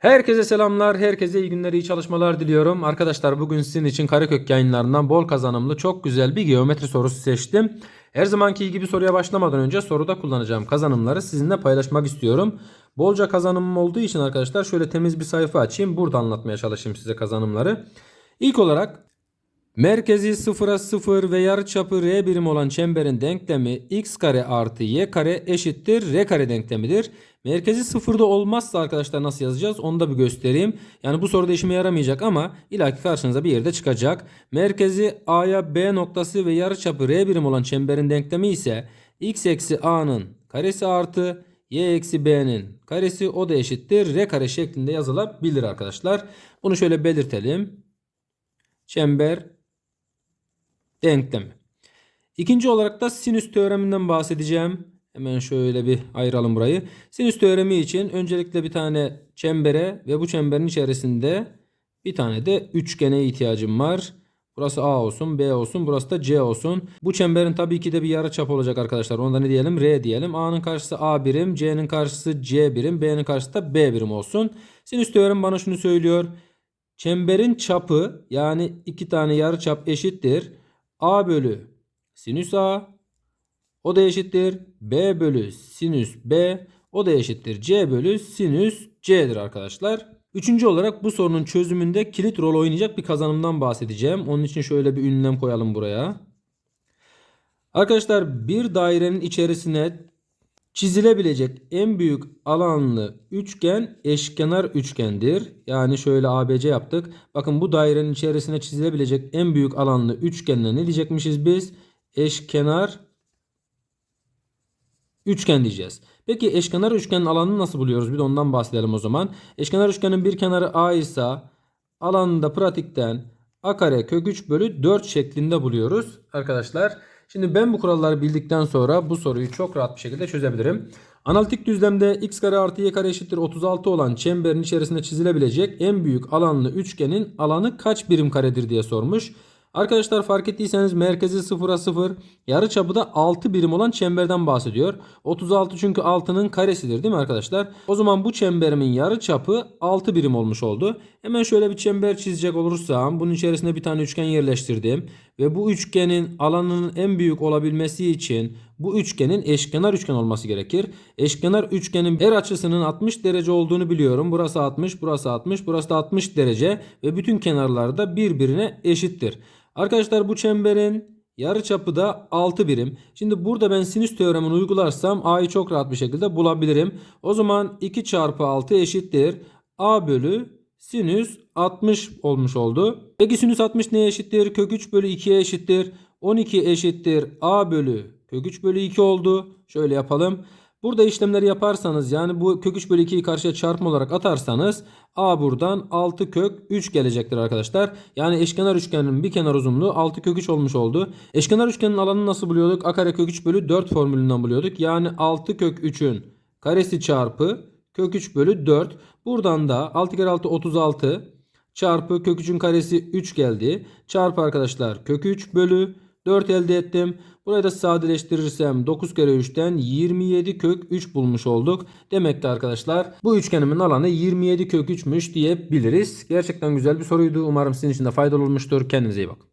Herkese selamlar, herkese iyi günler, iyi çalışmalar diliyorum. Arkadaşlar bugün sizin için Karekök yayınlarından bol kazanımlı çok güzel bir geometri sorusu seçtim. Her zamanki gibi soruya başlamadan önce soruda kullanacağım kazanımları sizinle paylaşmak istiyorum. Bolca kazanımım olduğu için arkadaşlar şöyle temiz bir sayfa açayım. Burada anlatmaya çalışayım size kazanımları. İlk olarak Merkezi 0'a 0 ve yarıçapı r birim olan çemberin denklemi x kare artı y kare eşittir r kare denklemidir. Merkezi sıfırda olmazsa arkadaşlar nasıl yazacağız onu da bir göstereyim. Yani bu soruda işime yaramayacak ama ilaki karşınıza bir yerde çıkacak. Merkezi a'ya b noktası ve yarıçapı r birim olan çemberin denklemi ise x eksi a'nın karesi artı y eksi b'nin karesi o da eşittir r kare şeklinde yazılabilir arkadaşlar. Bunu şöyle belirtelim. Çember denklemi. İkinci olarak da sinüs teoreminden bahsedeceğim. Hemen şöyle bir ayıralım burayı. Sinüs teoremi için öncelikle bir tane çembere ve bu çemberin içerisinde bir tane de üçgene ihtiyacım var. Burası A olsun, B olsun, burası da C olsun. Bu çemberin tabii ki de bir yarıçap olacak arkadaşlar. Onda ne diyelim? R diyelim. A'nın karşısı A birim, C'nin karşısı C birim, B'nin karşısı da B birim olsun. Sinüs teoremi bana şunu söylüyor. Çemberin çapı yani iki tane yarıçap eşittir. A bölü sinüs A o da eşittir. B bölü sinüs B o da eşittir. C bölü sinüs C'dir arkadaşlar. Üçüncü olarak bu sorunun çözümünde kilit rol oynayacak bir kazanımdan bahsedeceğim. Onun için şöyle bir ünlem koyalım buraya. Arkadaşlar bir dairenin içerisine çizilebilecek en büyük alanlı üçgen eşkenar üçgendir. Yani şöyle ABC yaptık. Bakın bu dairenin içerisine çizilebilecek en büyük alanlı üçgenle ne diyecekmişiz biz? Eşkenar üçgen diyeceğiz. Peki eşkenar üçgenin alanını nasıl buluyoruz? Bir de ondan bahsedelim o zaman. Eşkenar üçgenin bir kenarı A ise alanını da pratikten a kare kök 3 bölü 4 şeklinde buluyoruz arkadaşlar. Şimdi ben bu kuralları bildikten sonra bu soruyu çok rahat bir şekilde çözebilirim. Analitik düzlemde x kare artı y kare eşittir 36 olan çemberin içerisinde çizilebilecek en büyük alanlı üçgenin alanı kaç birim karedir diye sormuş. Arkadaşlar fark ettiyseniz merkezi 0'a 0 yarıçapı da 6 birim olan çemberden bahsediyor. 36 çünkü 6'nın karesidir değil mi arkadaşlar? O zaman bu çemberimin yarıçapı 6 birim olmuş oldu. Hemen şöyle bir çember çizecek olursam bunun içerisine bir tane üçgen yerleştirdim. Ve bu üçgenin alanının en büyük olabilmesi için bu üçgenin eşkenar üçgen olması gerekir. Eşkenar üçgenin her açısının 60 derece olduğunu biliyorum. Burası 60, burası 60, burası da 60 derece ve bütün kenarları da birbirine eşittir. Arkadaşlar bu çemberin yarıçapı da 6 birim. Şimdi burada ben sinüs teoremini uygularsam a'yı çok rahat bir şekilde bulabilirim. O zaman 2 çarpı 6 eşittir. a bölü sinüs 60 olmuş oldu. Peki sinüs 60 neye eşittir? Kök 3 bölü 2'ye eşittir. 12 eşittir a bölü kök 3 bölü 2 oldu. Şöyle yapalım. Burada işlemleri yaparsanız yani bu kök 3 bölü 2'yi karşıya çarpma olarak atarsanız a buradan 6 kök 3 gelecektir arkadaşlar. Yani eşkenar üçgenin bir kenar uzunluğu 6 kök 3 olmuş oldu. Eşkenar üçgenin alanını nasıl buluyorduk? a kare kök 3 bölü 4 formülünden buluyorduk. Yani 6 kök 3'ün karesi çarpı kök 3 bölü 4. Buradan da 6 kere 6 36 çarpı kök 3'ün karesi 3 geldi. Çarpı arkadaşlar kök 3 bölü 4 elde ettim. Burayı da sadeleştirirsem 9 kere 3'ten 27 kök 3 bulmuş olduk. Demek ki arkadaşlar bu üçgenimin alanı 27 kök 3'müş diyebiliriz. Gerçekten güzel bir soruydu. Umarım sizin için de faydalı olmuştur. Kendinize iyi bakın.